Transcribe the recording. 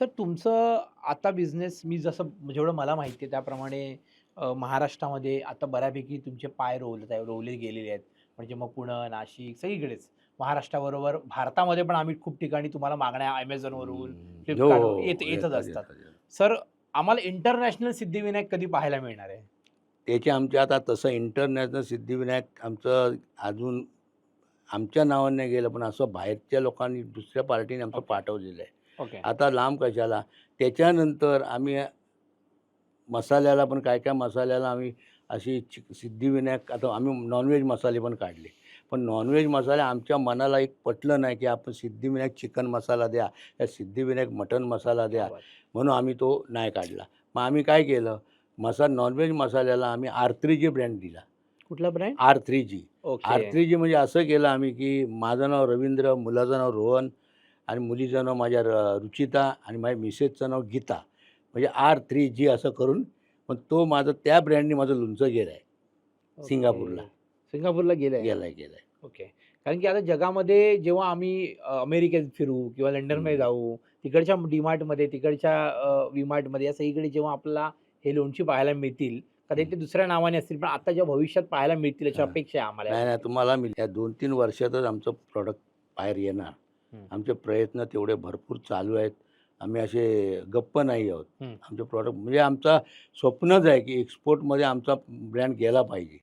Sir तुमचं आता business मी जसं जेवढं मला माहिती आहे त्याप्रमाणे महाराष्ट्रामध्ये आता बऱ्यापैकी तुमचे पाय रोवले आहे रोवले गेलेले आहेत म्हणजे मग पुणं नाशिक सगळीकडेच महाराष्ट्राबरोबर भारतामध्ये पण आम्ही खूप ठिकाणी तुम्हाला मागण्या ॲमेझॉनवरून हम्म. फ्लिपकार्ट हो, येत- येतच असतात. सर आम्हाला इंटरनॅशनल सिद्धिविनायक कधी पाहायला मिळणार आहे त्याचे आमचे आता तसं इंटरनॅशनल सिद्धिविनायक आमचं अजून आमच्या नावाने गेलं पण असं बाहेरच्या लोकांनी दुसऱ्या पार्टीने आमचं. पाठवलेलं आहे ओके. आता लांब कशाला? त्याच्यानंतर आम्ही मसाल्याला पण काय काय मसाल्याला आम्ही अशी चिक सिद्धिविनायक आता आम्ही नॉनव्हेज मसाले पण काढले. पण नॉनव्हेज मसाले आमच्या मनाला एक पटलं नाही की आपण सिद्धिविनायक चिकन मसाला द्या या सिद्धिविनायक मटन मसाला द्या म्हणून आम्ही तो नाही काढला. मग आम्ही काय केलं? मसा नॉनव्हेज मसाल्याला आम्ही आर थ्री जी ब्रँड दिला. कुठला brand R three G R three G म्हणजे असं केलं आम्ही की माझं नाव रवींद्र मुलाचं नाव रोहन आणि मुलीचं नाव माझ्या र रुचिता आणि माझ्या मिसेसचं नाव गीता म्हणजे आर थ्री जी असं करून मग तो माझं त्या ब्रँडने माझं लोणचं गेलं आहे सिंगापूरला. सिंगापूरला गेलाय गेलं आहे गेलं आहे ओके कारण की आता जगामध्ये जेव्हा आम्ही अमेरिकेत फिरू किंवा लंडनमध्ये. जाऊ तिकडच्या डीमार्टमध्ये तिकडच्या विमार्टमध्ये या सगळीकडे जेव्हा आपल्याला हे लोणची पाहायला मिळतील कदाचित ते दुसऱ्या नावाने असतील पण आता ज्या भविष्यात पाहायला मिळतील याची हा. अपेक्षा आहे आम्हाला नाही नाही तुम्हाला मी या दोन तीन वर्षातच आमचं प्रॉडक्ट बाहेर येणार. आमचे प्रयत्न तेवढे भरपूर चालू आहेत. आम्ही असे गप्प नाही आहोत. आमचे प्रॉडक्ट म्हणजे आमचा स्वप्नच आहे की एक्सपोर्टमध्ये आमचा ब्रँड गेला पाहिजे.